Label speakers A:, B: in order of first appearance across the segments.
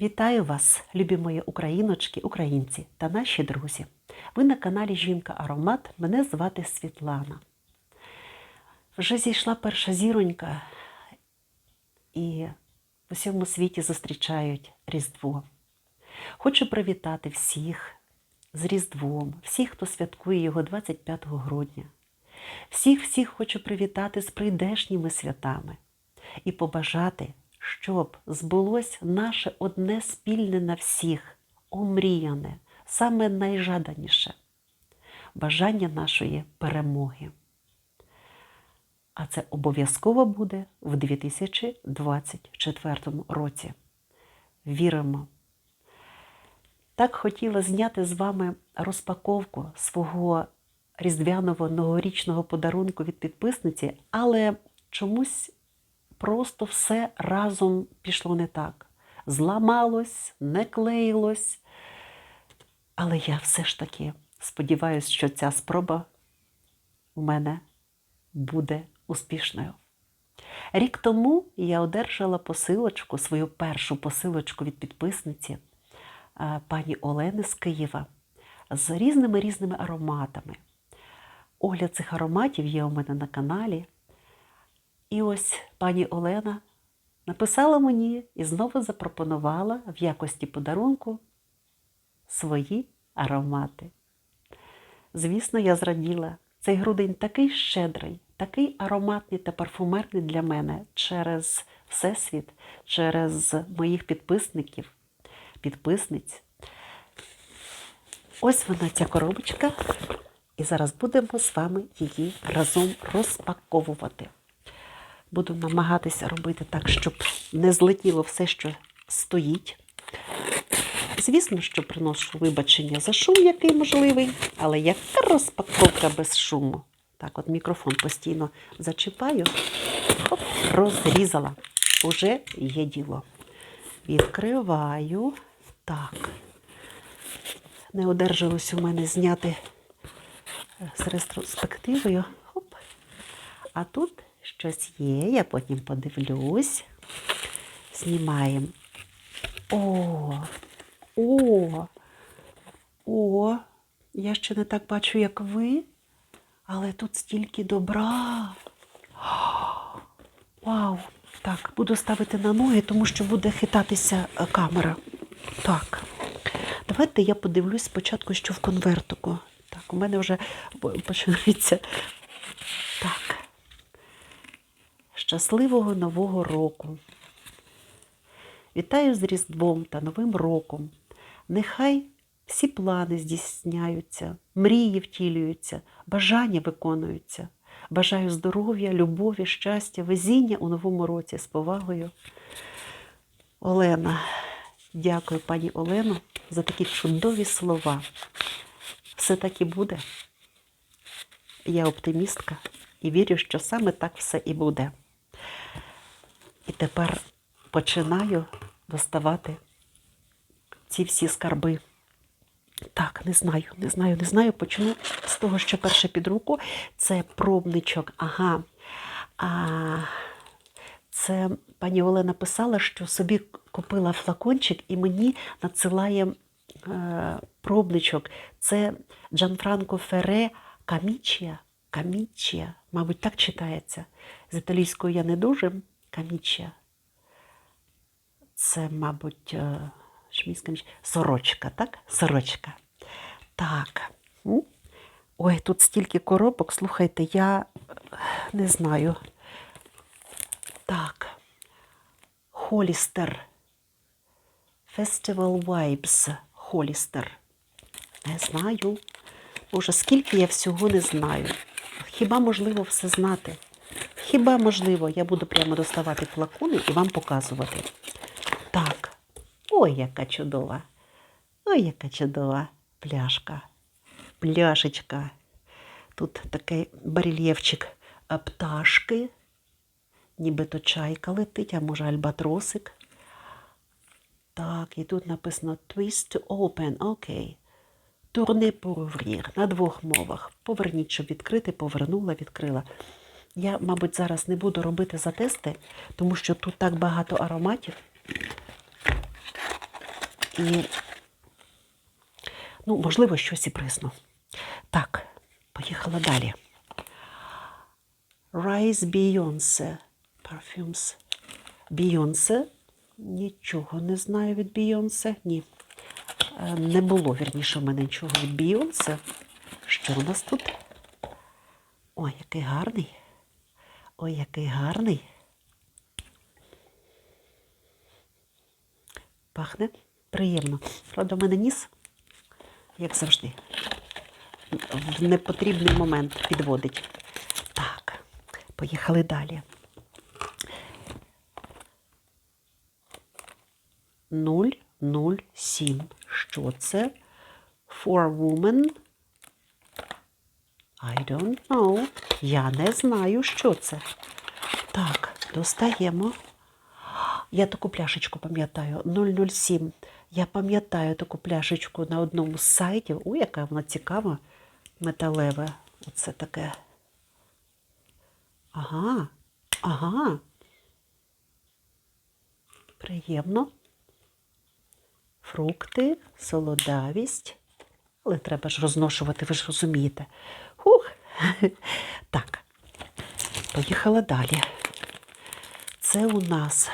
A: Вітаю вас, любі мої україночки, українці та наші друзі. Ви на каналі Жінка Аромат. Мене звати Світлана. Вже зійшла перша зіронька, і в усьому світі зустрічають Різдво. Хочу привітати всіх з Різдвом, всіх, хто святкує його 25 грудня. Всіх всіх хочу привітати з прийдешніми святами і побажати, щоб збулось наше одне спільне на всіх, омріяне, саме найжаданіше бажання нашої перемоги. А це обов'язково буде в 2024 році. Віримо. Так хотіла зняти з вами розпаковку свого різдвяного новорічного подарунку від підписниці, але чомусь просто все разом пішло не так. Зламалось, не клеїлось. Але я все ж таки сподіваюся, що ця спроба у мене буде успішною. Рік тому я одержала посилочку, свою першу посилочку від підписниці е, пані Олени з Києва з різними різними ароматами. Огляд цих ароматів є у мене на каналі. І ось пані Олена написала мені і знову запропонувала в якості подарунку свої аромати. Звісно, я зраділа. Цей грудень такий щедрий, такий ароматний та парфумерний для мене через Всесвіт, через моїх підписників, підписниць. Ось вона, ця коробочка, і зараз будемо з вами її разом розпаковувати. Буду намагатися робити так, щоб не злетіло все, що стоїть. Звісно, що приношу вибачення за шум, який можливий, але яка розпаковка без шуму? Так, от мікрофон постійно зачіпаю, Хоп, розрізала. Уже є діло. Відкриваю. Так. Не одержалось у мене зняти з ретроспективою. Хоп. А тут щось є, я потім подивлюсь. Знімаємо. О, о, о, я ще не так бачу, як ви, але тут стільки добра. Вау! Так, буду ставити на ноги, тому що буде хитатися е, камера. Так. Давайте я подивлюсь спочатку, що в конвертику. Так, у мене вже починається. Так. Щасливого Нового року! Вітаю з Різдвом та Новим роком. Нехай всі плани здійсняються, мрії втілюються, бажання виконуються. Бажаю здоров'я, любові, щастя, везіння у новому році з повагою. Олена, дякую, пані Олено, за такі чудові слова. Все так і буде. Я оптимістка і вірю, що саме так все і буде. І тепер починаю доставати ці всі скарби. Так, не знаю, не знаю, не знаю. Почну з того, що перше під руку це пробничок. Ага. А, Це пані Олена писала, що собі купила флакончик і мені надсилає е, пробничок. Це Джанфранко Ферре Камічія. Камічія, мабуть, так читається. З італійською я не дуже. Камічія. Це, мабуть, е, шміська сорочка, так? Сорочка. Так. Ой, тут стільки коробок, слухайте, я не знаю. Так. Холістер. Festival Vibes. Холістер. Не знаю. Боже, скільки я всього не знаю. Хіба можливо все знати? Хіба можливо, я буду прямо доставати флакони і вам показувати. Так. Ой, яка чудова. Ой, яка чудова пляшка. Пляшечка. Тут такий барельєфчик пташки. Нібито чайка летить, а може альбатросик. Так, і тут написано Twist to open. Окей. Tourner pour. На двох мовах. Поверніть, щоб відкрити, повернула, відкрила. Я, мабуть, зараз не буду робити затести, тому що тут так багато ароматів. І, ну, можливо, щось і присну. Так, поїхала далі. Rise Beyoncé Perfumes. Beyoncé. Нічого не знаю від Beyoncé. Ні. Е, Не було, вірніше, в мене нічого Beyoncé. Що у нас тут? Ой, який гарний. Ой, який гарний. Пахне приємно. Правда, в мене ніс, як завжди, в непотрібний момент підводить. Так, поїхали далі. 007. Що це? For woman. I don't know. Я не знаю, що це. Так, достаємо. Я таку пляшечку пам'ятаю. 007. Я пам'ятаю таку пляшечку на одному з сайтів. Ой, яка вона цікава, металеве. Оце таке. Ага, ага. Приємно. Фрукти, солодавість. Але треба ж розношувати, ви ж розумієте. Хух. Так, поїхала далі. Це у нас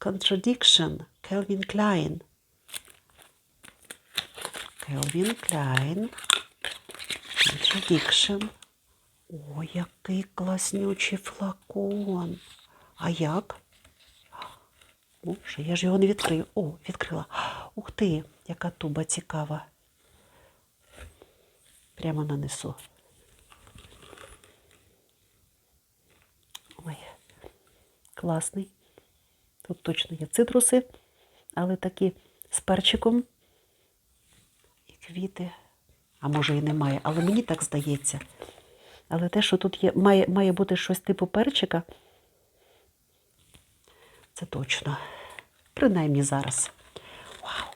A: Contradiction Calvin Klein. Calvin Klein. Contradiction. О, який класнючий флакон. А як? Боже, я ж його не відкрию. О, відкрила. Ух ти, яка туба цікава. Прямо нанесу. Ой, класний. Тут точно є цитруси, але такі з перчиком і квіти. А може і немає, але мені так здається. Але те, що тут є, має, має бути щось типу перчика, це точно. Принаймні зараз. Вау!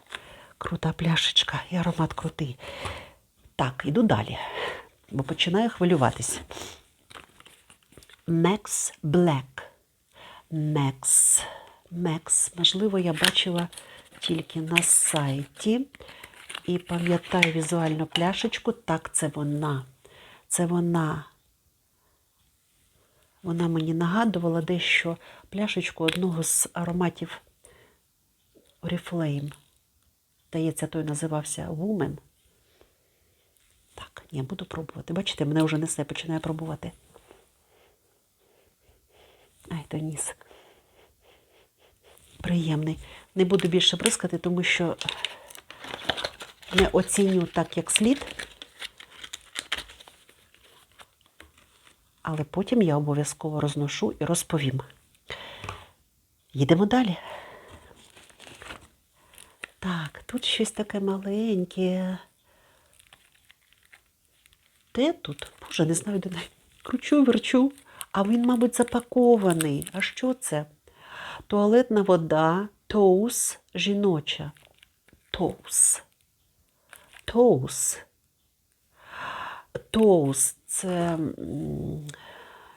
A: Крута пляшечка і аромат крутий. Так, іду далі, бо починаю хвилюватись. Max Black. Max. Max. Можливо, я бачила тільки на сайті. І пам'ятаю візуально пляшечку. Так, це вона. Це вона. Вона мені нагадувала дещо пляшечку одного з ароматів Oriflame. Здається, той називався Woman. Так, ні, буду пробувати. Бачите, мене вже несе, починає пробувати. Ай, то ніс. Приємний. Не буду більше бризкати, тому що не оціню так, як слід. Але потім я обов'язково розношу і розповім. Їдемо далі. Так, тут щось таке маленьке. Де тут? Боже, не знаю, де навіть. Кручу, верчу. А він, мабуть, запакований. А що це? Туалетна вода, тоус жіноча. Тоус. Тоус. Тоус це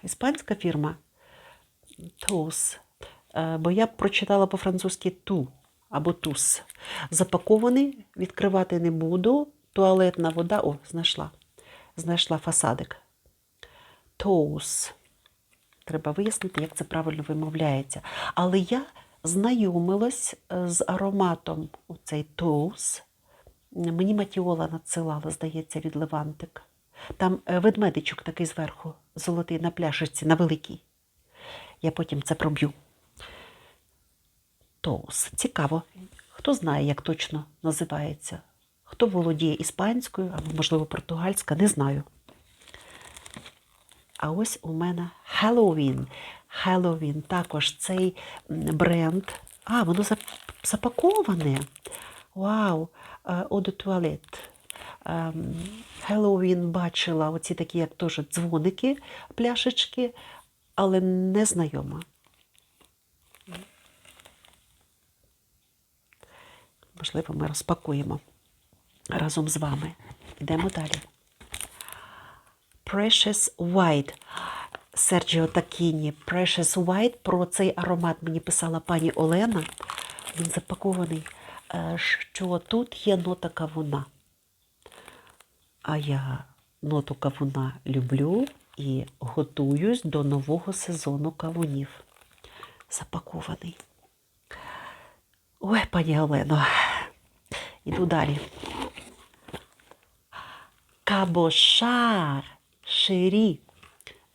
A: іспанська фірма. Тоус. Е, Бо я прочитала по-французьки ту або тус. Запакований, відкривати не буду. Туалетна вода. О, знайшла. Знайшла фасадик. Тоус. Треба вияснити, як це правильно вимовляється. Але я знайомилась е, з ароматом оцей тоус. Мені Матіола надсилала, здається, від Левантик. Там е, ведмедичок такий зверху, золотий на пляшечці, на великій. Я потім це проб'ю. Тоус. Цікаво. Хто знає, як точно називається? Хто володіє іспанською або, можливо, португальська, не знаю. А ось у мене Halloween. Halloween також цей бренд. А, воно запаковане. Вау! Eau de. Ем, Halloween бачила оці такі, як теж дзвоники, пляшечки, але не знайома. Можливо, ми розпакуємо разом з вами. Йдемо далі. Precious White. Серджіо Такіні. Precious White. Про цей аромат мені писала пані Олена. він запакований, е, що тут є нота кавуна. А я ноту кавуна люблю і готуюсь до нового сезону кавунів. Запакований. Ой, пані Олено, іду далі. Кабошар Ширі.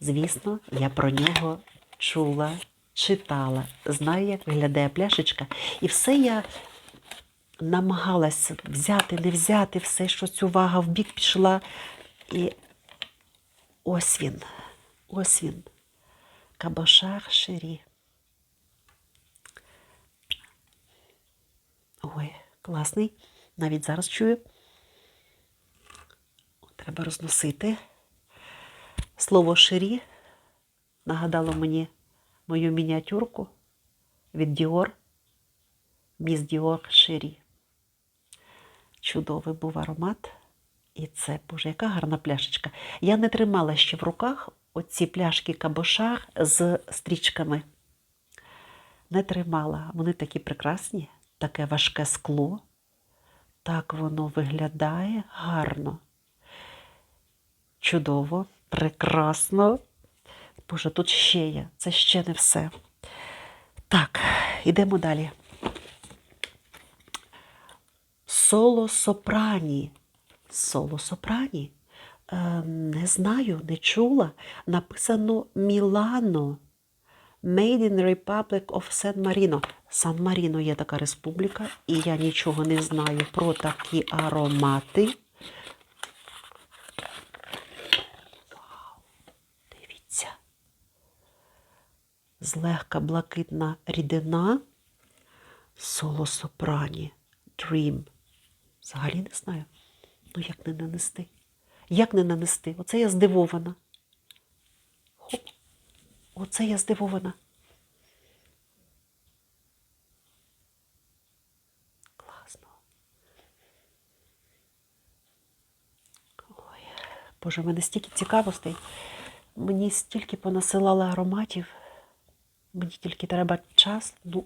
A: Звісно, я про нього чула, читала, знаю, як виглядає пляшечка. І все я намагалась взяти, не взяти, все щось увага в бік пішла. І ось він, ось він. Кабошар Ширі. Ой, класний. Навіть зараз чую. Треба розносити. Слово ширі нагадало мені мою мініатюрку від Діор. Міс Діор Ширі. Чудовий був аромат. І це, боже, яка гарна пляшечка. Я не тримала ще в руках оці пляшки кабошар з стрічками. Не тримала. Вони такі прекрасні, таке важке скло. Так воно виглядає гарно. Чудово, прекрасно. Боже, тут ще є. Це ще не все. Так, йдемо далі. Соло сопрані. Соло сопрані. Е, не знаю, не чула. Написано Мілано. Made in Republic of San Marino. Сан Маріно є така республіка, і я нічого не знаю про такі аромати. Дивіться. Злегка блакитна рідина. Соло сопрані. Dream. Взагалі не знаю. Ну як не нанести? Як не нанести? Оце я здивована. Хоп. Оце я здивована. Класно. Ой, Боже, в мене стільки цікавостей. Мені стільки понасилали ароматів. Мені тільки треба час. Ну,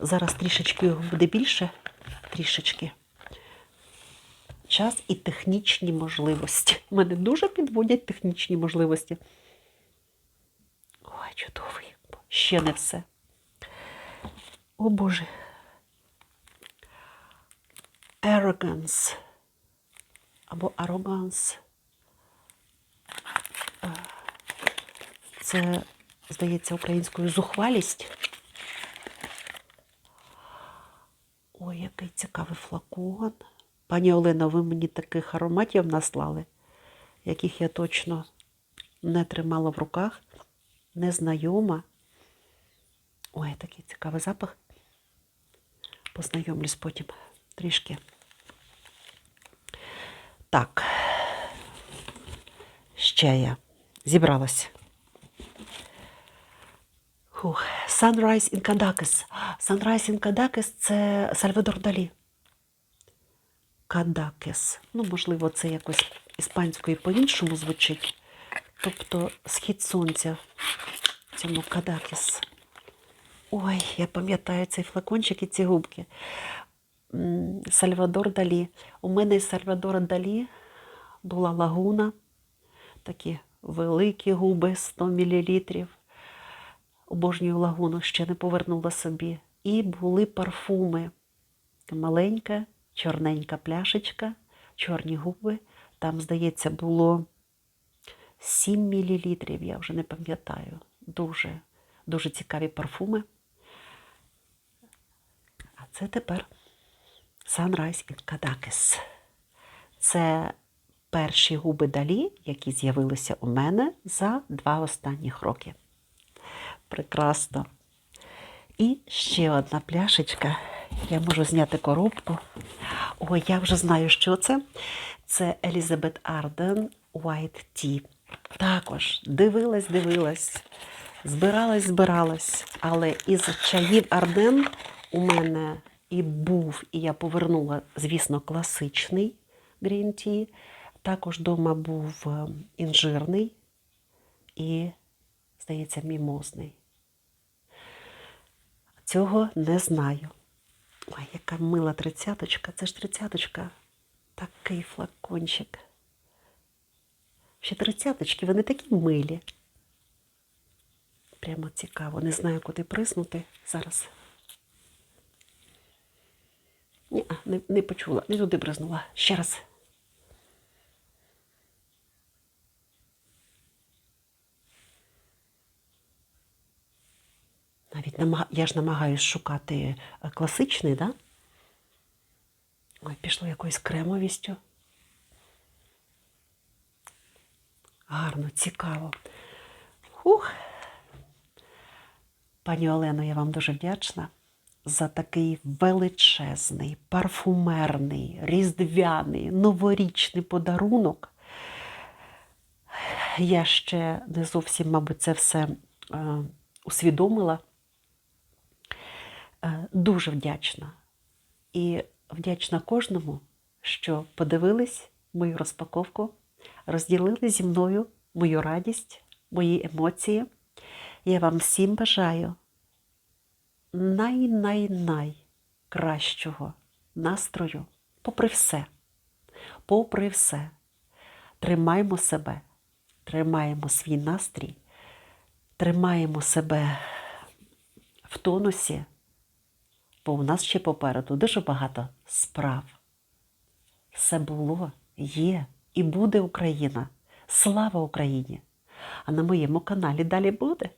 A: зараз трішечки буде більше. Трішечки. Час і технічні можливості. Мене дуже підводять технічні можливості. Ой, чудовий. Ще не все. О Боже. Arrogance. Або arrogance. Е, Це, здається, українською зухвалість. Ой, який цікавий флакон. Пані Олена, ви мені таких ароматів наслали, яких я точно не тримала в руках, незнайома. Ой, такий цікавий запах. Познайомлюсь потім трішки. Так, ще я зібралась. Sunrise in Caracas. Sunrise in Caracas – це Сальвадор Далі. Кадакес. Ну, можливо, це якось іспанською по-іншому звучить. Тобто схід сонця в цьому Кадакес. Ой, я пам'ятаю цей флакончик і ці губки. Сальвадор Далі. У мене із Сальвадора Далі була лагуна, такі великі губи 100 мл. Обожнюю лагуну, ще не повернула собі. І були парфуми. Маленька, чорненька пляшечка, чорні губи. Там, здається, було 7 мл, я вже не пам'ятаю. Дуже, дуже цікаві парфуми. А це тепер Sunrise in Caracas. Це перші губи далі, які з'явилися у мене за два останніх роки. Прекрасно. І ще одна пляшечка. Я можу зняти коробку. Ой, я вже знаю, що це. Це Елізабет Арден White Tea. Також дивилась, дивилась, збиралась, збиралась. Але із чаїв Арден у мене і був, і я повернула, звісно, класичний Green Tea. Також вдома був е, інжирний і, здається, мімозний. Цього не знаю. Ой, яка мила тридцяточка. Це ж тридцяточка. Такий флакончик. Ще тридцяточки, вони такі милі. Прямо цікаво. Не знаю, куди приснути зараз. Ні, не, не почула, не туди бризнула. Ще раз. Я ж намагаюсь шукати е, класичний, да? Ой, пішло якоюсь кремовістю. Гарно, цікаво. Хух. Пані Олено, я вам дуже вдячна за такий величезний, парфумерний, різдвяний, новорічний подарунок. Я ще не зовсім, мабуть, це все е, усвідомила. Е, дуже вдячна. І вдячна кожному, що подивились мою розпаковку, розділили зі мною мою радість, мої емоції. Я вам всім бажаю най-най-най настрою, попри все, попри все. Тримаймо себе, тримаємо свій настрій, тримаємо себе в тонусі, бо у нас ще попереду дуже багато справ. Все було, є і буде Україна. Слава Україні! А на моєму каналі далі буде.